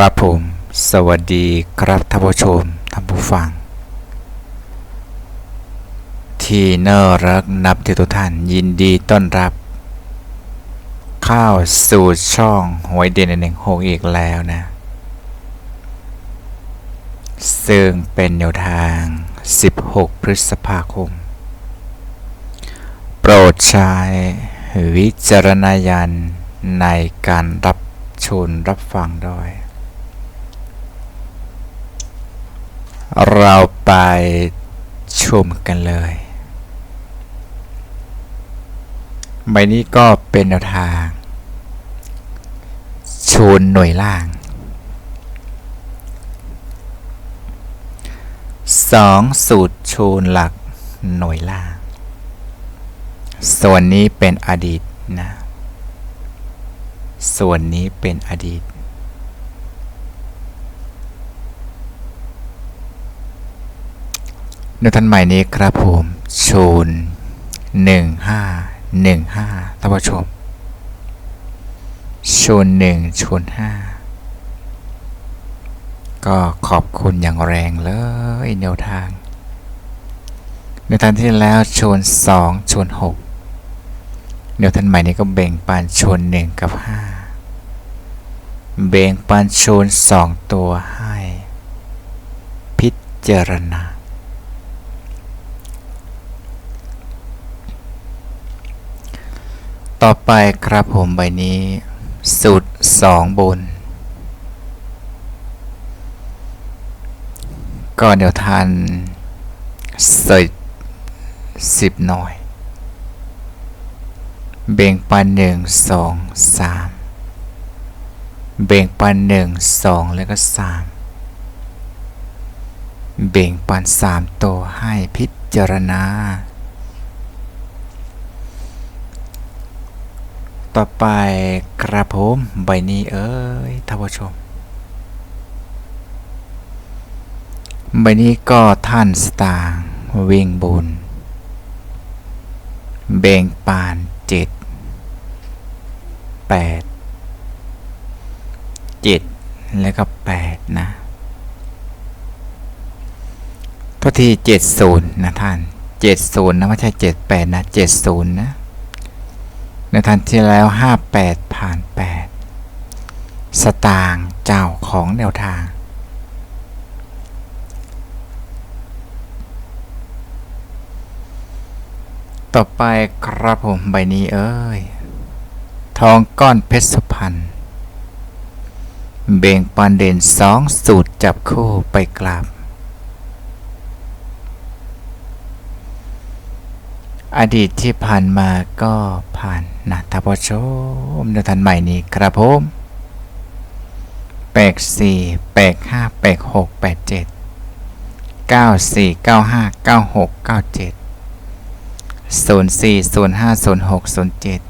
ครับผม สวัสดีครับท่านผู้ชมท่านผู้ฟัง ที่น่ารักนับที่ทุกท่านยินดีต้อนรับ เข้าสู่ช่องหวยเด่นหนึ่งหกอีกแล้วนะ ซึ่งเป็นแนวทาง 16 พฤษภาคม โปรดใช้วิจารณญาณในการรับชมรับฟังด้วย เราไปชมกันเลย ใบนี้ก็เป็นแนวทางชนหน่วยล่างสองสูตรชูนหลักหน่วยล่าง ส่วนนี้เป็นอดีตนะ ส่วนนี้เป็นอดีต ในท่านใหม่นี้ครับผมชูนหนึ่งห้าหนึ่งห้าท่านผู้ชมชูนหนึ่งชูนห้าก็ขอบคุณอย่างแรงเลยแนวทาง ในทางที่แล้วชนสองชนหกแนวท่านใหม่นี้ก็แบ่งปันชนหนึ่งกับห้าแบ่งปันชนสองตัวให้ พิจารณา ต่อไปครับผมใบนี้ สูตรสองบน ก็เดี๋ยวทานเสยสิบหน่อย เบ่งปันหนึ่งสองสามเบ่งปันหนึ่งสองแล้วก็สามเบ่งปันสามตัวให้พิจารณา ต่อไปกระผมใบนี้เอ้ยท่านผู้ชม ใบนี้ก็ท่านสตางค์วิ่งบุญเบ่งปานเจ็ดแปดเจ็ดแล้วก็แปดนะทุกทีเจ็ดศูนย์นะท่านเจ็ดศูนย์นะไม่ใช่เจ็ดแปดนะเจ็ดศูนย์นะ ในทันที่แล้วห้าแปดผ่านแปดสตางค์เจ้าของแนวทาง ต่อไปครับผมใบนี้เอ้ย ทองก้อนเพชรสุพรรณเบ่งปันเด่นสองสูตรจับคู่ไปกลับ อดีตที่ผ่านมาก็ผ่านนะท่านผู้ชมในทันใหม่นี้ครับผมแปดสี่แปดห้าแปดหกแปดเจ็ดเก้าสี่เก้าห้าเก้าหกเก้าเจ็ดศูนย์สี่ศูนย์ห้าศูนย์หกศูนย์เจ็ด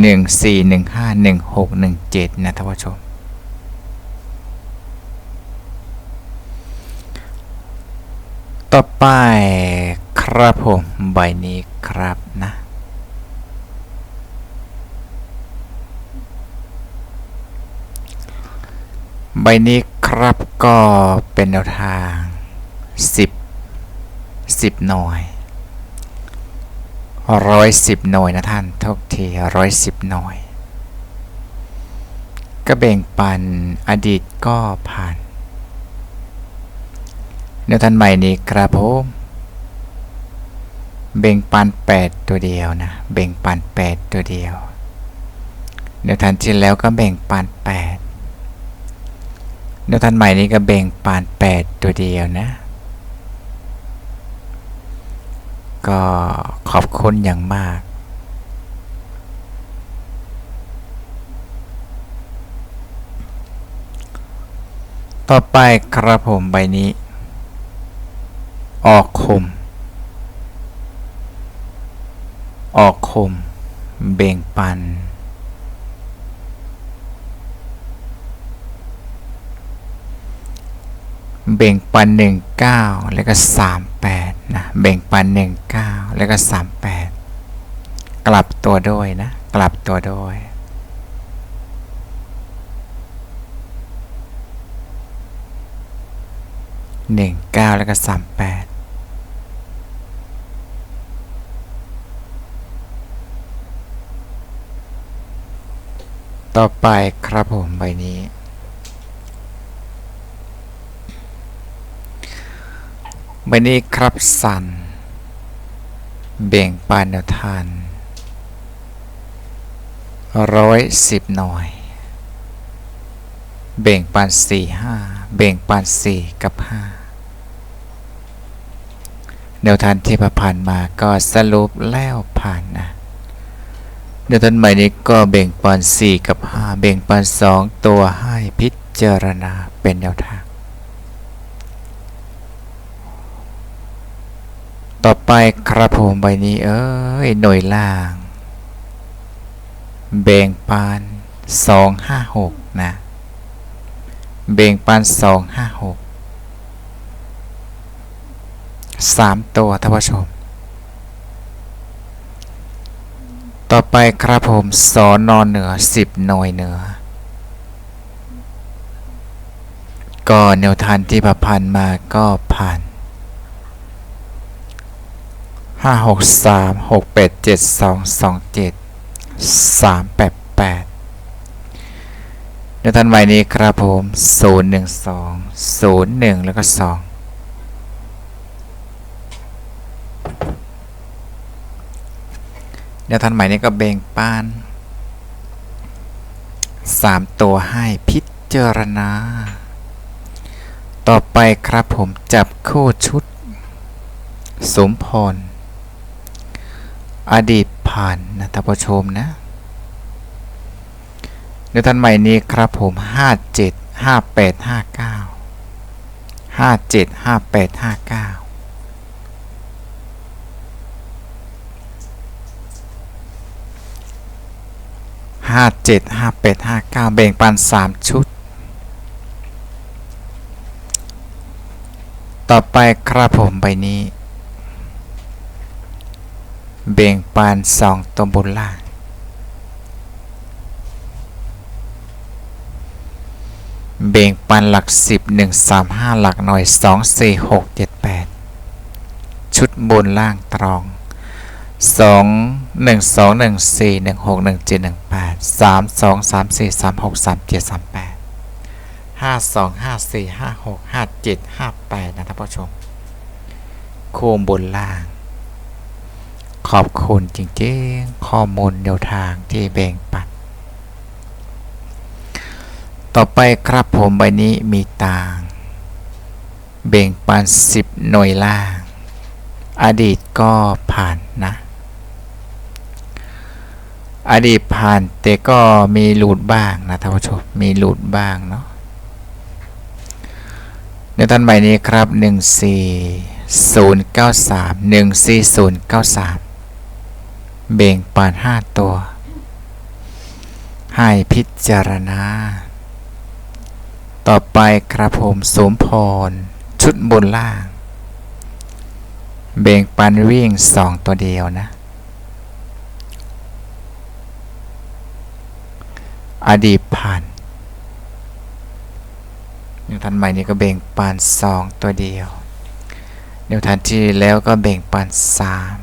หนึ่งสี่หนึ่งห้าหนึ่งหกหนึ่งเจ็ดนะท่านผู้ชม ต่อไปครับผมใบนี้ครับนะใบนี้ครับก็เป็นแนวทาง 10 10 หน่วยร้อยสิบหน่วยนะท่านทุกทีร้อยสิบหน่วย ก็แบ่งปันอดีตก็ผ่าน แนวท่านใหม่นี้ครับผมเบ่งปันแปดตัวเดียวนะ เบ่งปันแปดตัวเดียวแนวทันที่แล้วก็แบ่งปันแปดแนวทันใหม่นี้ก็เบ่งปันแปดตัวเดียวนะ ก็ขอบคุณอย่างมาก ต่อไปครับผมใบนี้ ออกคม ออกคม เบ่งปัน เบ่งปันหนึ่งเก้าแล้วก็สามแปดนะ เบ่งปันหนึ่งเก้าแล้วก็สามแปดกลับตัวด้วยนะ กลับตัวด้วยหนึ่งเก้าแล้วก็สามแปด ต่อไปครับผมใบนี้ ใบนี้ครับสัน เบ่งปานแนวทานร้อยสิบหน่อยเบ่งปานสี่ห้าเบ่งปานสี่กับห้าแนวทานที่ผ่านมาก็สรุปแล้วผ่านนะ แนวทานใหม่นี้ก็เบ่งปานสี่กับห้าเบ่งปานสองตัวให้พิจารณาเป็นแนวทาง ต่อไปครับผมใบนี้เอ้ยหน่วยล่างเบ่งปานสองห้าหกนะเบ่งปานสองห้าหกสามตัวท่านผู้ชม ต่อไปครับผมสอนอนเหนือสิบหน่วยเหนือ ก็แนวทานที่ประพันธ์มาก็ผ่านห้าหกสามหกแปดเจ็ดสองสองเจ็ดสามแปดแปดแนวทานใหม่นี้ครับผมศูนย์หนึ่งสองศูนย์หนึ่งแล้วก็สอง แนวทานใหม่นี้ก็เบ่งปานสามตัวให้พิจารณา ต่อไปครับผมจับคู่ชุด สมพร อดีตผ่านนะท่านผู้ชมนะแนวทานใหม่นี้ครับผมห้าเจ็ดห้าแปดห้าเจ็ดห้าแปดห้าเก้าเบ่งปันสามชุด ต่อไปครับผมใบนี้ แบ่งปันสองตัวบนล่างเบ่งปันหลักสิบหนึ่งสามห้าหลักหน่อยสองสี่หกเจ็ดแปดชุดบนล่างตรองส องหนึ่งสองหนึ่งสี่หนึ่งหกหนึ่งเจ็ดหนึ่งแปดสามสองสามสี่สามหกสามเจ็ดสามแปดห้าสองห้าสี่ห้าหกห้าเจ็ดห้าแปดนะท่านผู้ชมโคมบนล่าง ขอบคุณจริงๆ ข้อมูลแนวทางที่แบ่งปัน ต่อไปครับผมใบนี้มีต่าง แบ่งปันสิบหน่วยล่าง อดีตก็ผ่านนะ อดีตผ่านแต่ก็มีหลุดบ้างนะท่านผู้ชมมีหลุดบ้างเนาะในท่านใหม่นี้ครับ 14093 14093 เบ่งปาน5 ตัว ให้พิจารณา ต่อไปครับผมสมพร ชุดบนล่าง เบ่งปันวิ่ง 2 ตัวเดียวนะ อดีตผ่านนิวทันใหม่นี้ก็เบ่งปานสองตัวเดียวนิวทันที่แล้วก็เบ่งปานสาม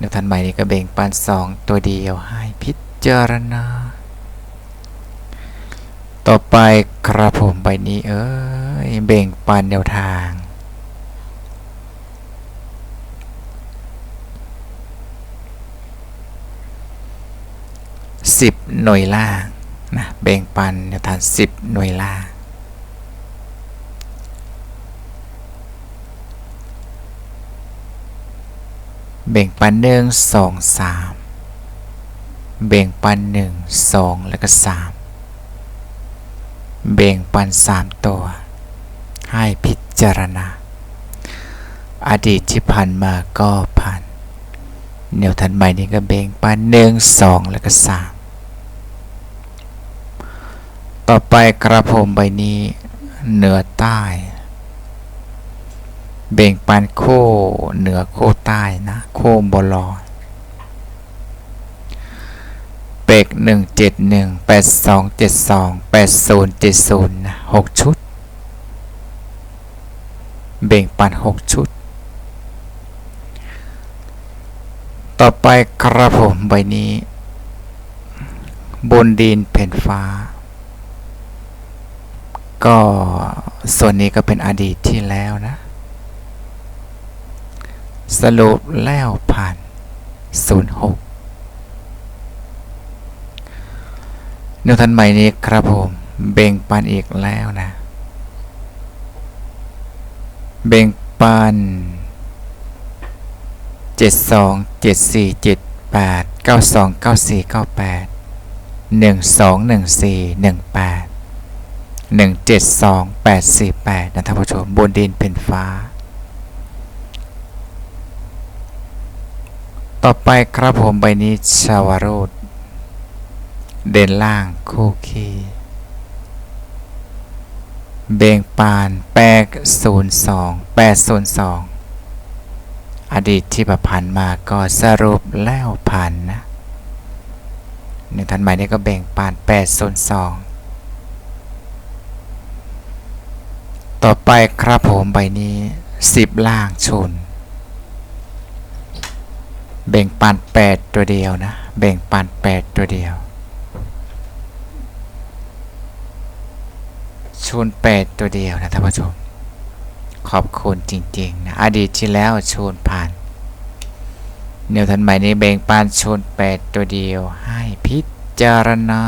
นิวทันใหม่นี้ก็เบ่งปานสองตัวเดียวให้พิจารณา ต่อไปครับผมใบนี้เอ้ยเบ่งปานแนวทาง สิบหน่วยล่างนะเบ่งปันแนวทางสิบหน่วยล่างเบ่งปันหนึ่งสองสามเบ่งปันหนึ่งสองแล้วก็สามเบ่งปันสามตัว ให้พิจารณา อดีตที่ผ่านมาก็ผ่านแนวทันใหม่นี้ก็เบ่งปันหนึ่งสองแล้วก็สาม ต่อไปกระผมใบนี้เหนือใต้ เบ่งปันโค้เหนือโค้ใต้นะ โค้บอลอเปกหนึ่งเจ็ดหนึ่งแปดสองเจ็ดสองแปดศูนย์เจ็ดศูนย์หกชุด เบ่งปัน6ชุด ต่อไปครับผมใบนี้ บนดินแผ่นฟ้า ก็ส่วนนี้ก็เป็นอดีตที่แล้วนะ สรุปแล้วผ่าน 06 นิวทันใหม่นี้ครับผม เบ่งปันอีกแล้วนะ เบ่งปันเจ็ดสองเจ็ด 172848 นะท่านผู้ชม บนดินเป็นฟ้า ต่อไปครับผมใบนี้ชาวโรดเด่นล่างคู่คีเบงปาน 802 802 อดีตที่ผ่านมาก็สรุปแล้วผ่านนะในึ่งทันใหม่นี้ก็เบ่งปาน 802 ต่อไปครับผมใบนี้สิบล่างชน แบ่งปันแปดตัวเดียวนะ แบ่งปันแปดตัวเดียว ชนแปดตัวเดียวนะท่านผู้ชม ขอบคุณจริง ๆ นะ อดีตที่แล้วชนผ่านแนวทันใหม่นี้แบ่งปันชนแปดตัวเดียวให้พิจารณา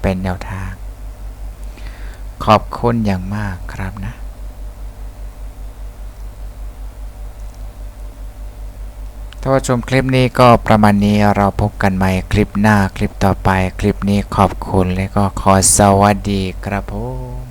เป็นแนวทาง ขอบคุณอย่างมากครับนะ ถ้าว่าชมคลิปนี้ก็ประมาณนี้เราพบกันใหม่คลิปหน้าคลิปต่อไป คลิปนี้ขอบคุณและก็ขอสวัสดีครับผม